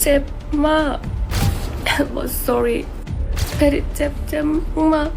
เจ็บมาก but sorry very เจ็บเจ็บมาก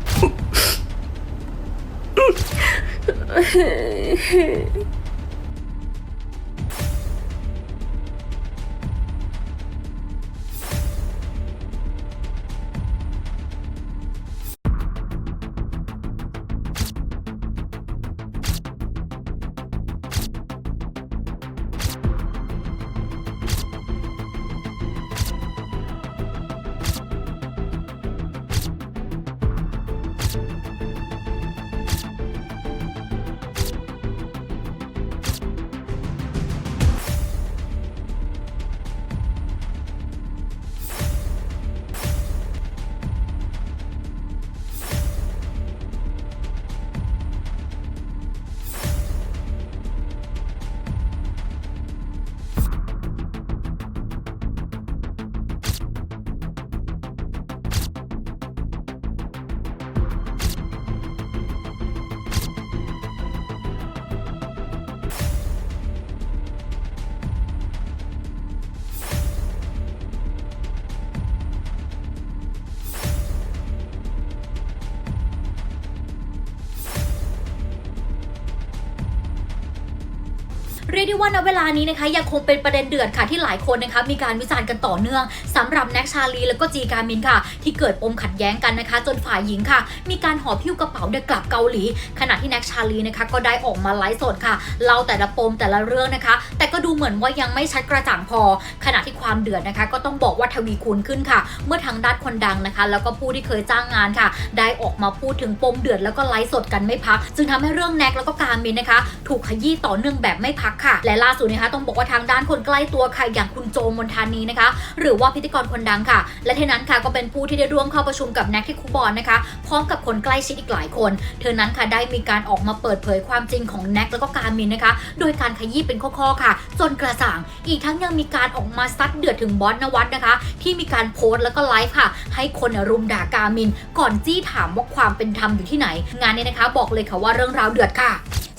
เรียกได้ว่าณเวลานี้นะคะยังคงเป็นประเด็นเดือดค่ะที่หลายคนนะคะมีการวิจารณ์กันต่อเนื่องสำหรับแน็กชาลีแล้วก็จีการมินค่ะ ที่เกิดปมขัดแย้งกันนะคะ จนฝ่ายหญิงค่ะ มีการหอบพิ้วกระเป๋าเดินกลับเกาหลี ขณะที่แน็กชาลีนะคะก็ได้ออกมาไลฟ์สดค่ะเล่าแต่ละปมแต่ละเรื่องนะคะ แต่ก็ดูเหมือนว่ายังไม่ชัดกระจ่างพอ ขณะที่ความเดือดนะคะ ก็ต้องบอกว่าทวีคูณขึ้นค่ะ เมื่อทางด้านคนดังนะคะ แล้วก็ผู้ที่เคยจ้างงานค่ะ ได้ออกมาพูดถึงปมเดือดแล้วก็ไลฟ์สดกันไม่พัก จึงทำให้เรื่องแน็กแล้วก็การมินนะคะ ถูกขยี้ต่อเนื่องแบบไม่พักค่ะ และล่าสุดนะคะต้องบอกว่าทางด้านคนใกล้ตัวค่ะอย่างคุณโจมนทานีนะคะ หรือว่าพิธีกรคนดังค่ะ และเท่านั้นค่ะก็เป็นผู้ที่ได้ร่วมเข้าประชุมกับแน็กที่คูบอนนะคะ พร้อมกับคนใกล้ชิดอีกหลายคน เธอนั้นค่ะได้มีการออกมาเปิดเผยความจริงของแน็กแล้วก็การมินนะคะ โดยการขยี้เป็นข้อๆค่ะ จนกระจ่าง อีกทั้งยังมีการออกมาซัดเดือดถึงบอสนวัตนะคะ ที่มีการโพสต์แล้วก็ไลฟ์ค่ะ ให้คนรุมด่ากามิน ก่อนจี้ถามว่าความเป็นธรรมอยู่ที่ไหน งานนี้นะคะ บอกเลยค่ะว่าเรื่องราวเดือดค่ะ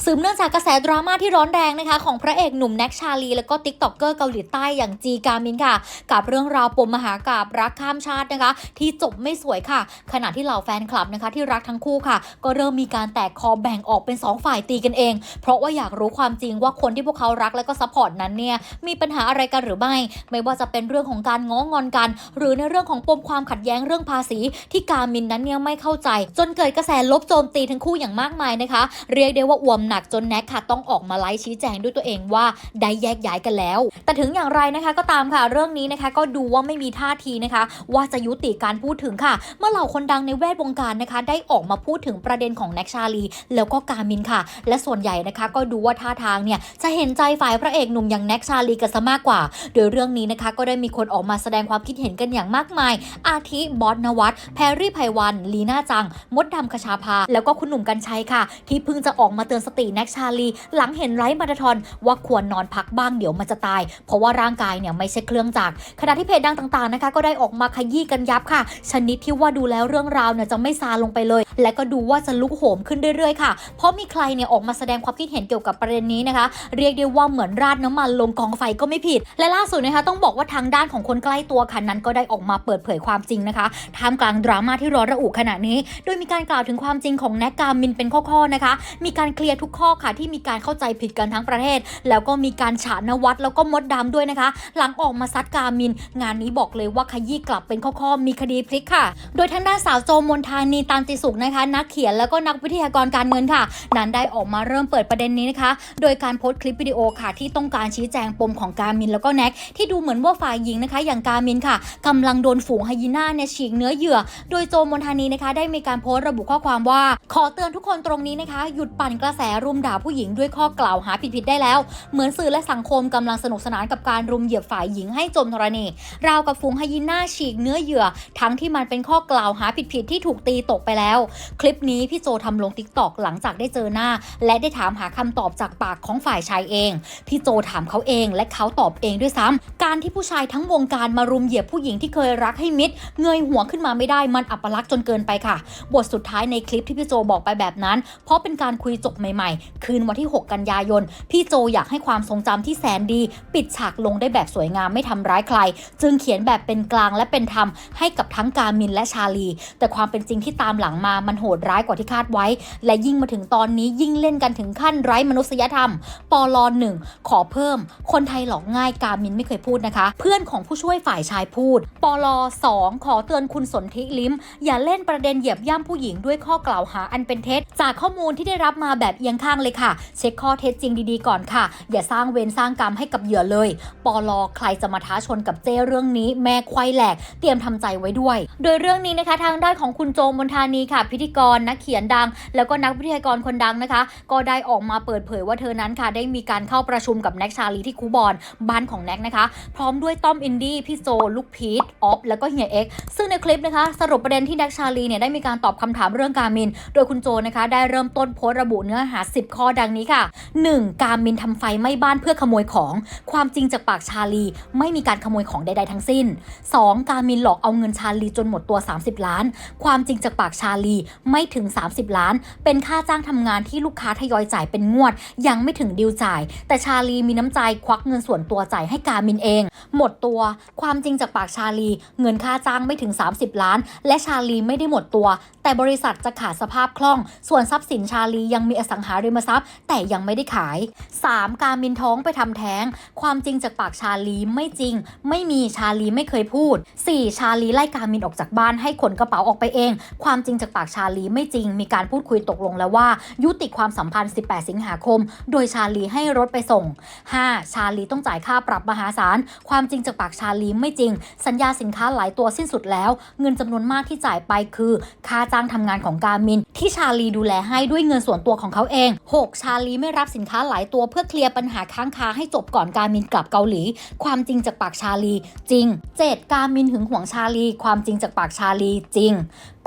สืบเนื่องจากกระแสดราม่าที่ร้อนแรงนะคะของพระเอกหนุ่มแน็กชาลี แล้วก็ติ๊กต็อกเกอร์เกาหลีใต้อย่างจีกามินค่ะ กับเรื่องราวปมมหากาบรักข้ามชาตินะคะ ที่จบไม่สวยค่ะ ขณะที่เหล่าแฟนคลับนะคะ ที่รักทั้งคู่ค่ะ ก็เริ่มมีการแตกคอแบ่งออกเป็น 2 ฝ่ายตีกันเอง เพราะว่าอยากรู้ความจริงว่าคนที่พวกเขารักและก็ซัพพอร์ตนั้นเนี่ยมีปัญหาอะไรกันหรือไม่ ไม่ว่าจะเป็นเรื่องของการง้องอนกัน หรือในเรื่องของปมความขัดแย้งเรื่องภาษี ที่กามินนั้นเนี่ยไม่เข้าใจ จนเกิดกระแสลบโจมตีทั้งคู่อย่างมากมายนะคะ เรียกได้ว่าอวมหนักจนแน็กค่ะต้องออกมาไลฟ์ชี้แจงด้วยตัวเองว่าได้แยกย้ายกันแล้ว แต่ถึงอย่างไรนะคะก็ตามค่ะเรื่องนี้นะคะก็ดูว่าไม่มีท่าทีนะคะ ว่าจะยุติการพูดถึงค่ะ เมื่อเหล่าคนดังในแวดวงการนะคะ ได้ออกมาพูดถึงประเด็นของแน็กชาลี แล้วก็กามินค่ะ และส่วนใหญ่นะคะก็ดูว่าท่าทางเนี่ยจะเห็นใจฝ่ายพระเอกหนุ่มอย่างแน็กชาลีกันซะมากกว่า โดยเรื่องนี้นะคะก็ได้มีคนออกมาแสดงความคิดเห็นกันอย่างมากมาย อาทิบอสนวัตแพรรี่ไพวันลีน่าจัง มดดำคชาภาแล้วก็คุณหนุ่มกัญชัยค่ะ ที่เพิ่งจะออกมาเตือนสติแน็กชาลี หลังเห็นไลฟ์มาราธอนว่าควรนอนพักบ้างเดี๋ยวมันจะตาย เพราะว่าร่างกายเนี่ยไม่ใช่เครื่องจักรขณะที่เพจดังต่างๆนะคะ ก็ได้ออกมาขยี้กันยับค่ะ ชนิดที่ว่าดูแล้วเรื่องราวเนี่ยจะไม่ซาลงไปเลย และก็ดูว่าจะลุกโหมขึ้นเรื่อยๆค่ะ เพราะมีใครเนี่ยออกมาแสดงความคิดเห็นเกี่ยวกับประเด็นนี้นะคะ เรียกได้ว่าเหมือนราดน้ำมันลงกองไฟก็ไม่ผิด และล่าสุดนะคะต้องบอกว่าทางด้านของคนใกล้ตัวค่ะนั้นก็ได้ออกมาเปิดเผยความจริงนะคะท่ามกลางดราม่าที่ร้อนระอุขณะนี้ โดยมีการกล่าวถึงความจริงของแน็กกามินเป็นข้อๆนะคะ มีการเคลียร์ทุกข้อค่ะที่มีการเข้าใจผิดกันทั้งประเทศ แล้วก็มีการฉานวัดแล้วก็มดดำด้วยนะคะ หลังออกมาซัดกามิน งานนี้บอกเลยว่าขยี้กลับเป็นข้อๆมีคดีพลิกค่ะ โดยทางด้านสาวโจมนทานีตามติสุขนะคะ นักเขียนแล้วก็นักวิทยากรการเงินค่ะ นั้นได้ออกมาเริ่มเปิดประเด็นนี้นะคะ โดยการโพสต์คลิปวิดีโอค่ะ ที่ต้องการชี้แจงปมของกามินแล้วก็แน็กที่ดูเหมือนว่าฝ่ายหญิงนะคะ อย่างกามินค่ะกำลังโดนฝูงไฮยีน่าเนี่ยฉีกเนื้อเหยื่อ โดยโจมนทานีนะคะ ได้มีการโพสต์ระบุข้อความว่า ขอเตือนทุกคนตรงนี้นะคะ หยุดปั่นกระแสรุมด่าผู้หญิงด้วยข้อกล่าวหาผิดๆได้แล้ว เหมือนสื่อและสังคมกำลังสนุกสนานกับการรุมเหยียบฝ่ายหญิงให้จมธรณี ราวกับฝูงไฮยีน่าฉีกเนื้อเหยื่อ ทั้งที่มันเป็นข้อกล่าวหาผิดๆที่ถูกตีตกไปแล้ว คลิปนี้พี่โจทำลงทิกตอกหลังจากได้เจอหน้า และได้ถามหาคำตอบจากปากของฝ่ายชายเอง พี่โจถามเขาเองและเขาตอบเองด้วยซ้ำการที่ผู้ชายทั้งวงการมารุมเหยียบผู้หญิงที่เคยรักให้มิดเงยหัวขึ้นมาไม่ได้มันอัปลักษณ์จนเกินไปค่ะ บทสุดท้ายในคลิปที่พี่โจบอกไปแบบนั้น เพราะเป็นการคุยจบใหม่คืนวันที่ 6 กันยายน พี่โจอยากให้ความทรงจำที่แสนดี ปิดฉากลงได้แบบสวยงามไม่ทำร้ายใคร จึงเขียนแบบเป็นกลางและเป็นธรรมให้กับทั้งกามินและชาลี แต่ความเป็นจริงที่ตามหลังมามันโหดร้ายกว่าที่คาดไว้ และยิ่งมาถึงตอนนี้ยิ่งเล่นกันถึงขั้นไร้มนุษยธรรมปลอหนึ่งขอเพิ่ม คนไทยหลอกง่ายกามินไม่เคยพูดนะคะ เพื่อนของผู้ช่วยฝ่ายชายพูดปลสองขอเตือนคุณสนธิลิ้ม อย่าเล่นประเด็นเหยียบย่ำผู้หญิงด้วยข้อกล่าวหาอันเป็นเท็จ จากข้อมูลที่ได้รับมาแบบเอียงข้างเลยค่ะ เช็คข้อเท็จจริงดีๆก่อนค่ะ อย่าสร้างเวรสร้างกรรมให้กับเหยื่อเลย ปอลใครจะมาท้าชนกับเจ้เรื่องนี้แม่ควายแหลก เตรียมทำใจไว้ด้วย โดยเรื่องนี้นะคะทางด้านของคุณโจมนทานีค่ะ พิธีกรนักเขียนดัง แล้วก็นักวิทยากรคนดังนะคะ ก็ได้ออกมาเปิดเผยว่าเธอนั้นค่ะ ได้มีการเข้าประชุมกับแน็กชาลีที่คูบอนบ้านของแน็กนะคะ พร้อมด้วยต้อมอินดี้พี่โจลูกพีทออฟแล้วก็เฮียเอ็กซ์ซึ่งในคลิปนะคะ สรุปประเด็นที่แน็กชาลีเนี่ยได้มีการตอบคำถามเรื่องการมิน โดยคุณโจนะคะ ได้เริ่มต้นโพสต์ระบุเนื้อหา10 ข้อดังนี้ค่ะ 1. การมินทำไฟไหม้บ้านเพื่อขโมยของ ความจริงจากปากชาลี ไม่มีการขโมยของใด ๆ ทั้งสิ้น 2. การมินหลอกเอาเงินชาลีจนหมดตัว 30 ล้าน ความจริงจากปากชาลีไม่ถึง 30 ล้าน เป็นค่าจ้างทำงานที่ลูกค้าทยอยจ่ายเป็นงวด ยังไม่ถึงดิวจ่าย แต่ชาลีมีน้ำใจควักเงินส่วนตัวจ่ายให้การมินเอง หมดตัว ความจริงจากปากชาลี เงินค่าจ้างไม่ถึง 30 ล้าน และชาลีไม่ได้หมดตัว แต่บริษัทจะขาดสภาพคล่อง ส่วนทรัพย์สินชาลียังมีอสังหาริมทรัพย์ แต่ยังไม่ได้ขาย 3. การมินท้องไปทำแท้ง ความจริงจากปากชาลีไม่จริง ไม่มีชาลีไม่เคยพูด 4. ชาลีไล่การมินออกจากบ้านให้ขนกระเป๋าออกไปเอง ความจริงจากปากชาลีไม่จริง มีการพูดคุยตกลงแล้วว่า ยุติความสัมพันธ์ 18 สิงหาคม โดยชาลีให้รถไปส่ง 5. ชาลีต้องจ่ายค่าปรับมหาศาล ความจริงจากปากชาลีไม่จริง สัญญาสินค้าหลายตัวสิ้นสุดแล้ว เงินจำนวนมากที่จ่ายไปคือ ค่าจ้างทำงานของการมิน ที่ชาลีดูแลให้ด้วยเงินส่วนตัวของเขาเอง 6. ชาลีไม่รับสินค้าหลายตัวเพื่อเคลียร์ปัญหาค้างคาให้จบก่อนการมินกลับเกาหลี ความจริงจากปากชาลีจริง 7. การมินหึงหวงชาลี ความจริงจากปากชาลีจริง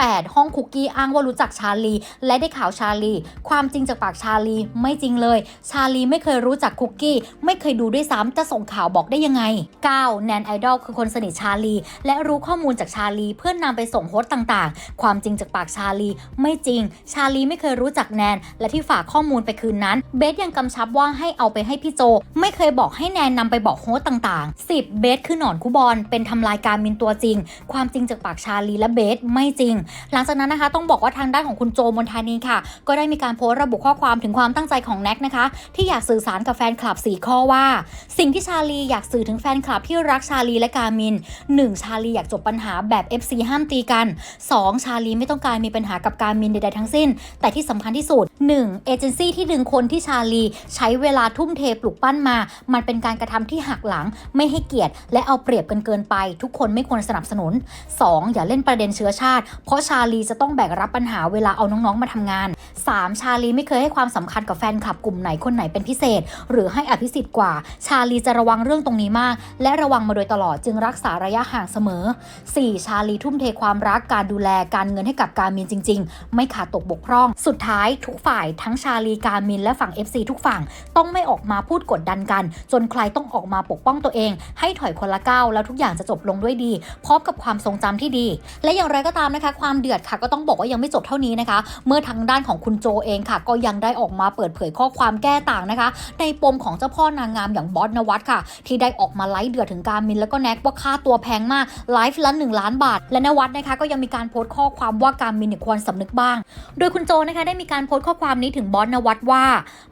8. ห้องคุกกี้อ้างว่ารู้จักชาลี และได้ข่าวชาลี ความจริงจากปากชาลีไม่จริงเลย ชาลีไม่เคยรู้จักคุกกี้ ไม่เคยดูด้วยซ้ำจะส่งข่าวบอกได้ยังไง 9. แนนไอดอลคือคนสนิทชาลี และรู้ข้อมูลจากชาลีเพื่อนนำไปส่งโฮสต์ต่างๆ ความจริงจากปากชาลี ไม่จริง ชาลีไม่เคยรู้จักแนน และที่ฝากข้อมูลไปคืนนั้นเบสยังกำชับว่าให้เอาไปให้พี่โจ ไม่เคยบอกให้แนนนำไปบอกโฮสต์ต่างๆ 10. เบสคือหนอนคุบอลเป็นทำลายการมินตัวจริง ความจริงจากปากชาลีและเบสไม่จริงหลังจากนั้นนะคะต้องบอกว่าทางด้านของคุณโจมนทานีค่ะ ก็ได้มีการโพสต์ระบุข้อความถึงความตั้งใจของแน็กนะคะ ที่อยากสื่อสารกับแฟนคลับ 4 ข้อว่า สิ่งที่ชาลีอยากสื่อถึงแฟนคลับที่รักชาลีและกามิน 1. ชาลีอยากจบปัญหาแบบ FC ห้ามตีกัน 2. ชาลีไม่ต้องการมีปัญหากับกามินใดๆทั้งสิ้น แต่ที่สำคัญที่สุด 1. เอเจนซี่ที่ดึงคนที่ชาลีใช้เวลาทุ่มเทปลุกปั้นมา มันเป็นการกระทำที่หักหลัง ไม่ให้เกียรติ และเอาเปรียบกันเกินไป ทุกคนไม่ควรสนับสนุน 2. อย่าเล่นประเด็นเชื้อชาติเพราะชาลีจะต้องแบกรับปัญหาเวลาเอาน้องๆมาทำงาน 3. ชาลีไม่เคยให้ความสำคัญกับแฟนคลับกลุ่มไหนคนไหนเป็นพิเศษ หรือให้อภิสิทธิ์กว่า ชาลีจะระวังเรื่องตรงนี้มาก และระวังมาโดยตลอดจึงรักษาระยะห่างเสมอ 4. ชาลีทุ่มเทความรักการดูแลการเงินให้กับการมินจริง ๆ ไม่ขาดตกบกพร่อง สุดท้ายทุกฝ่ายทั้งชาลีการมินและฝั่ง FC ทุกฝั่งต้องไม่ออกมาพูดกดดันกัน จนใครต้องออกมาปกป้องตัวเอง ให้ถอยคนละก้าวแล้วทุกอย่างจะจบลงด้วยดีพร้อมกับความทรงจำที่ดี และอย่างไรก็ตามนะคะความความเดือดค่ะก็ต้องบอกว่ายังไม่จบเท่านี้นะคะ เมื่อทางด้านของคุณโจเองค่ะ ก็ยังได้ออกมาเปิดเผยข้อความแก้ต่างนะคะ ในปมของเจ้าพ่อนางงามอย่างบอสนวัตค่ะ ที่ได้ออกมาไลฟ์เดือดถึงการมินแล้วก็แน็กว่าค่าตัวแพงมากไลฟ์ละ1ล้านบาท และนวัตนะคะ ก็ยังมีการโพสต์ข้อความว่าการมินเนี่ยควรสำนึกบ้าง โดยคุณโจนะคะได้มีการโพสต์ข้อความนี้ถึงบอสนวัตว่า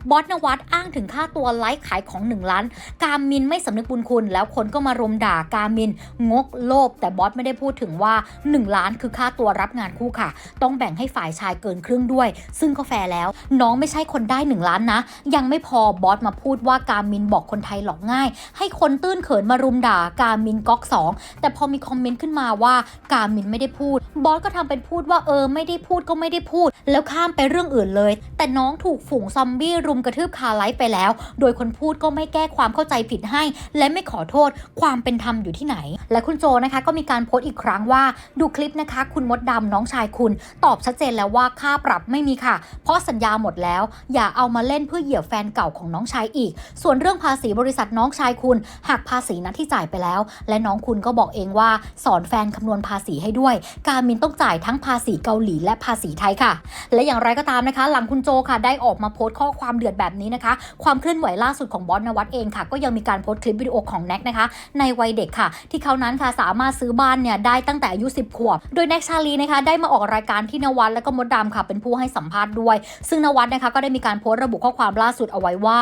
บอสนวัตอ้างถึงค่าตัวไลฟ์ขายของ 1 ล้าน การมินไม่สำนึกบุญคุณ แล้วคนก็มารุมด่าการมิน งกโลภแต่บอสไม่ได้พูดถึงว่า 1 ล้านคือค่าตัวรับับงานคู่ค่ะ ต้องแบ่งให้ฝ่ายชายเกินครึ่งด้วย ซึ่งก็แฟร์แล้ว น้องไม่ใช่คนได้ 1 ล้านนะ ยังไม่พอบอสมาพูดว่าการมินบอกคนไทยหลอกง่าย ให้คนตื้นเขินมารุมด่าการมินก๊อกสองแต่พอมีคอมเมนต์ขึ้นมาว่าการมินไม่ได้พูด บอสก็ทำเป็นพูดว่าเออไม่ได้พูดก็ไม่ได้พูด แล้วข้ามไปเรื่องอื่นเลย แต่น้องถูกฝูงซอมบี้รุมกระทืบคาไลฟ์ไปแล้ว โดยคนพูดก็ไม่แก้ความเข้าใจผิดให้ และไม่ขอโทษความเป็นธรรมอยู่ที่ไหน และคุณโจนะคะก็มีการโพสต์อีกครั้งว่าดูคลิปนะคะ คุณมดดำน้องชายคุณ ตอบชัดเจนแล้วว่าค่าปรับไม่มีค่ะ เพราะสัญญาหมดแล้ว อย่าเอามาเล่นเพื่อเหยียบแฟนเก่าของน้องชายอีก ส่วนเรื่องภาษีบริษัทน้องชายคุณหักภาษีนัดที่จ่ายไปแล้ว และน้องคุณก็บอกเองว่า สอนแฟนคำนวณภาษีให้ด้วย การมินต้องจ่ายทั้งภาษีเกาหลีและภาษีไทยค่ะ และอย่างไรก็ตามนะคะ หลังคุณโจค่ะได้ออกมาโพสต์ข้อความเดือดแบบนี้นะคะ ความเคลื่อนไหวล่าสุดของบอสนวัตเองค่ะ ก็ยังมีการโพสต์คลิปวิดีโอของแน็กนะคะ ในวัยเด็กค่ะ ที่เขานั้นค่ะสามารถซื้อบ้านเนี่ยได้ตั้งแต่อายุ 10 ขวบ โดยแน็กชาลีนะคะได้มาออกรายการที่นวัดและก็มดดำค่ะเป็นผู้ให้สัมภาษณ์ด้วย ซึ่งนวัดนะคะก็ได้มีการโพสต์ระบุข้อความล่าสุดเอาไว้ว่า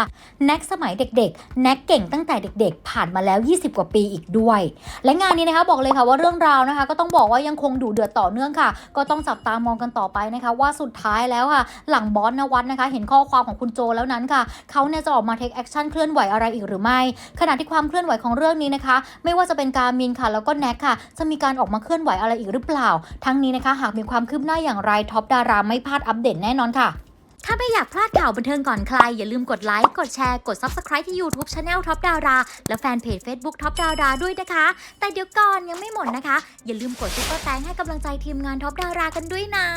แน็กสมัยเด็กๆแน็กเก่งตั้งแต่เด็ก ๆ ผ่านมาแล้ว 20 กว่าปีอีกด้วย และงานนี้นะคะบอกเลยค่ะว่าเรื่องราวนะคะ ก็ต้องบอกว่ายังคงดูเดือดต่อเนื่องค่ะ ก็ต้องจับตามองกันต่อไปนะคะ ว่าสุดท้ายแล้วค่ะ หลังบอสนวัดนะคะ เห็นข้อความของคุณโจแล้วนั้นค่ะเขาเนี่ยจะออกมาเทคแอคชั่นเคลื่อนไหวอะไรอีกหรือไม่ ขณะที่ความเคลื่อนไหวของเรื่องนี้นะคะ ไม่ว่าจะเป็นการมินค่ะแล้วก็แน็กค่ะ จะมีการออกมาเคลื่อนไหวอะไรอีกหรือเปล่า ทั้งนี้นะคะ หากมีความคืบหน้าอย่างไรท็อปดาราไม่พลาดอัปเดตแน่นอนค่ะ ถ้าไม่อยากพลาดข่าวบันเทิงก่อนใคร อย่าลืมกดไลค์ กดแชร์ กด Subscribe ที่ YouTube Channel ท็อปดาราและแฟนเพจ Facebook ท็อปดาราด้วยนะคะ แต่เดี๋ยวก่อนยังไม่หมดนะคะ อย่าลืมกดซุปเปอร์แตงให้กำลังใจทีมงานท็อปดารากันด้วยนะ